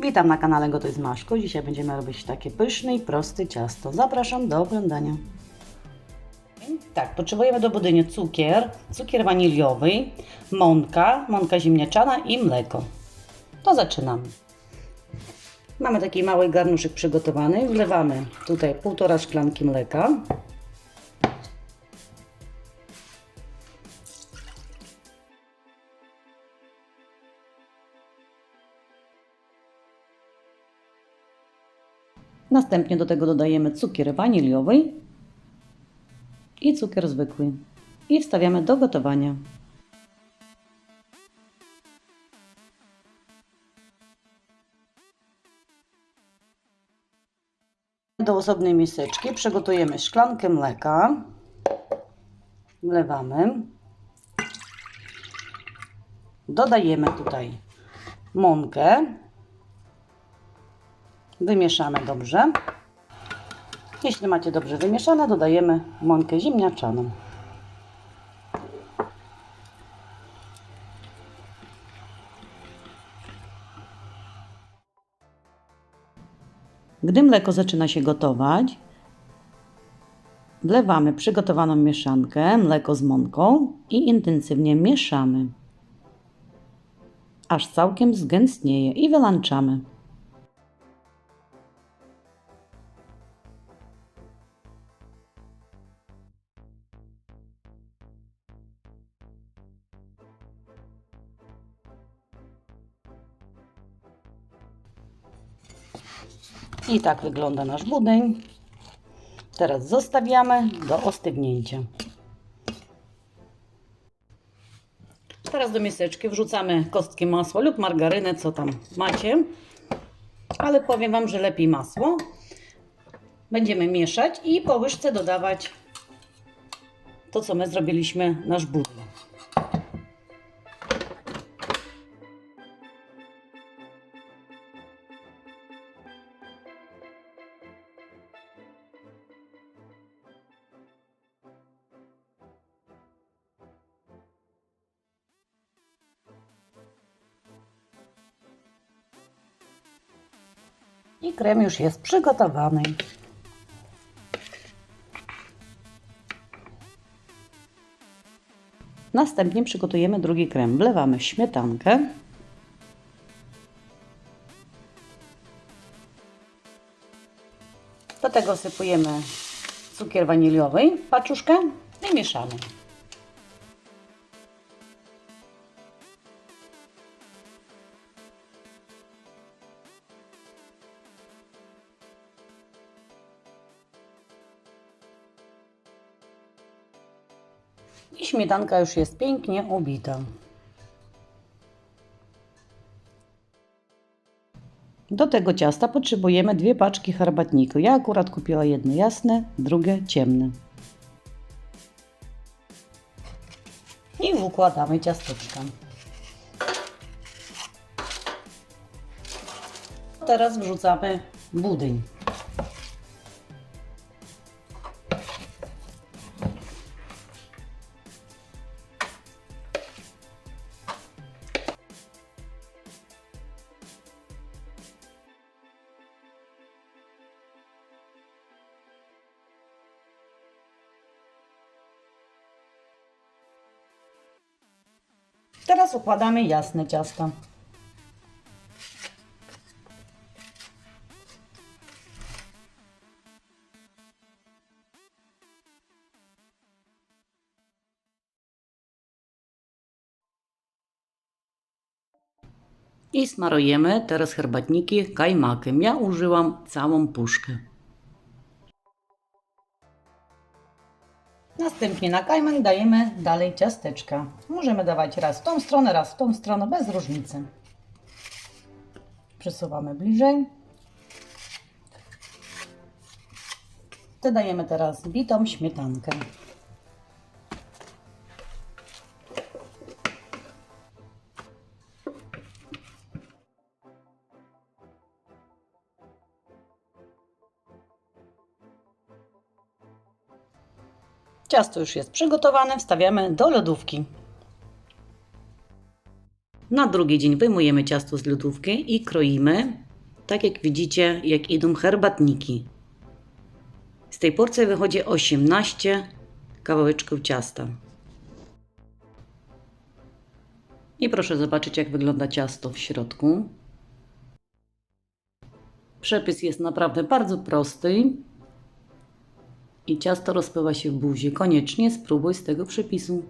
Witam na kanale Gotuj z Maszką. Dzisiaj będziemy robić takie pyszne i proste ciasto. Zapraszam do oglądania. Tak, potrzebujemy do budynia cukier, cukier waniliowy, mąka, mąka ziemniaczana i mleko. To zaczynamy. Mamy taki mały garnuszek przygotowany. Wlewamy tutaj półtora szklanki mleka. Następnie do tego dodajemy cukier waniliowy i cukier zwykły. I wstawiamy do gotowania. Do osobnej miseczki przygotujemy szklankę mleka. Wlewamy. Dodajemy tutaj mąkę. Wymieszamy dobrze. Jeśli macie dobrze wymieszane, dodajemy mąkę ziemniaczaną. Gdy mleko zaczyna się gotować, wlewamy przygotowaną mieszankę, mleko z mąką i intensywnie mieszamy, aż całkiem zgęstnieje i wyłączamy. I tak wygląda nasz budyń. Teraz zostawiamy do ostygnięcia. Teraz do miseczki wrzucamy kostki masła lub margarynę, co tam macie. Ale powiem Wam, że lepiej masło. Będziemy mieszać i po łyżce dodawać to, co my zrobiliśmy, nasz budyń. I krem już jest przygotowany. Następnie przygotujemy drugi krem. Wlewamy śmietankę. Do tego sypujemy cukier waniliowy, paczuszkę i mieszamy. I śmietanka już jest pięknie ubita. Do tego ciasta potrzebujemy dwie paczki herbatniku. Ja akurat kupiła jedno jasne, drugie ciemne. I układamy ciasteczka. Teraz wrzucamy budyń. Teraz układamy jasne ciasto. I smarujemy teraz herbatniki kajmakiem. Ja użyłam całą puszkę. Następnie na kajmak dajemy dalej ciasteczka. Możemy dawać raz w tą stronę, raz w tą stronę, bez różnicy. Przesuwamy bliżej. Dodajemy teraz bitą śmietankę. Ciasto już jest przygotowane, wstawiamy do lodówki. Na drugi dzień wyjmujemy ciasto z lodówki i kroimy Tak jak widzicie, jak idą herbatniki. Z tej porcji wychodzi 18 kawałeczków ciasta. I proszę zobaczyć, jak wygląda ciasto w środku. Przepis jest naprawdę bardzo prosty i ciasto rozpływa się w buzi. Koniecznie spróbuj z tego przepisu.